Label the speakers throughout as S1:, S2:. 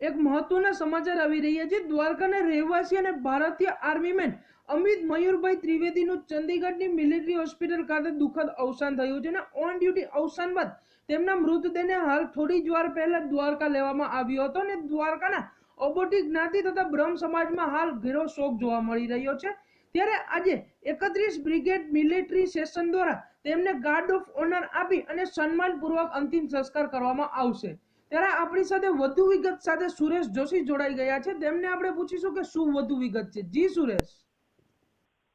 S1: એક મહત્વના સમાચાર આવી રહ્યા છે. દ્વારકાના રહેવાસી અને ભારતીય આર્મીમેન અમિત મયુરભાઈ ત્રિવેદીનું ચંદીગઢની મિલિટરી હોસ્પિટલ ખાતે દુઃખદ અવસાન થયું છે અને ઓન ડ્યુટી અવસાન બાદ તેમના મૃતદેહને હાલ થોડી જ વાર પહેલા દ્વારકા લેવામાં આવ્યો હતો અને દ્વારકાના અબોટી જ્ઞાતિ તથા બ્રહ્મ સમાજમાં હાલ ઘેરો શોક જોવા મળી રહ્યો છે. ત્યારે આજે એકત્રીસ બ્રિગેડ મિલિટરી સેશન દ્વારા તેમને ગાર્ડ ઓફ ઓનર આપી અને સન્માનપૂર્વક અંતિમ સંસ્કાર કરવામાં આવશે. ત્યારે આપણી સાથે વધુ વિગત સાથે સુરેશ જોશી જોડાઈ ગયા છે. તેમને આપણે પૂછીશું કે શું વધુ વિગત છે? જી, સુરેશ.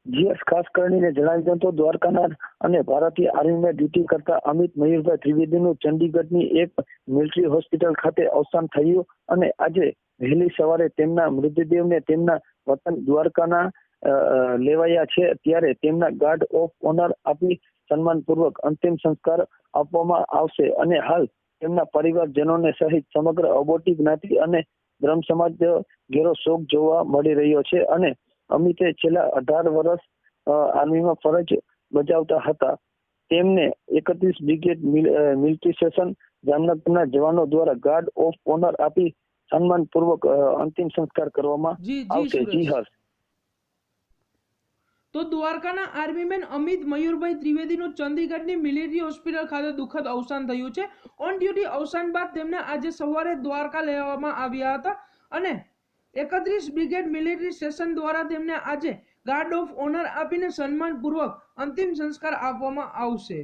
S2: જીએસ ખાસ કરીને જણાવી દઉં તો દ્વારકાના અને ભારતીય આર્મીમાં ડ્યુટી કરતા અમિત મયુરભાઈ ત્રિવેદીનું ચંડીગઢની એક મિલિટરી હોસ્પિટલ ખાતે અવસાન થયું અને આજે વહેલી સવારે તેમના મૃતદેહને તેમના વતન દ્વારકાના લેવાયા છે. ત્યારે તેમના ગાર્ડ ઓફ ઓનર આપી સન્માનપૂર્વક અંતિમ સંસ્કાર આપવામાં આવશે અને હાલ તેમના પરિવારજનોને સહિત સમગ્ર અબોટી જ્ઞાતિ અને બ્રહ્મ સમાજ ઘેરો શોક જોવા મળી રહ્યો છે અને અમિતે છેલ્લા અઢાર વર્ષ આર્મીમાં ફરજ બજાવતા હતા. તેમને એકત્રીસ બ્રિગેડ મિલિટરી સેશન જામનગરના જવાનો દ્વારા ગાર્ડ ઓફ ઓનર આપી સન્માનપૂર્વક અંતિમ સંસ્કાર કરવામાં આવશે. જી હર્ષ
S1: તો દ્વારકાના આર્મીમેન અમિત મયુરભાઈ ત્રિવેદીનું ચંદીગઢની મિલિટરી હોસ્પિટલ ખાતે દુઃખદ અવસાન થયું છે. ઓન ડ્યુટી અવસાન બાદ તેમને આજે સવારે દ્વારકા લેવામાં આવ્યા હતા અને એકત્રીસ બ્રિગેડ મિલિટરી સ્ટેશન દ્વારા તેમને આજે ગાર્ડ ઓફ ઓનર આપીને સન્માનપૂર્વક અંતિમ સંસ્કાર આપવામાં આવશે.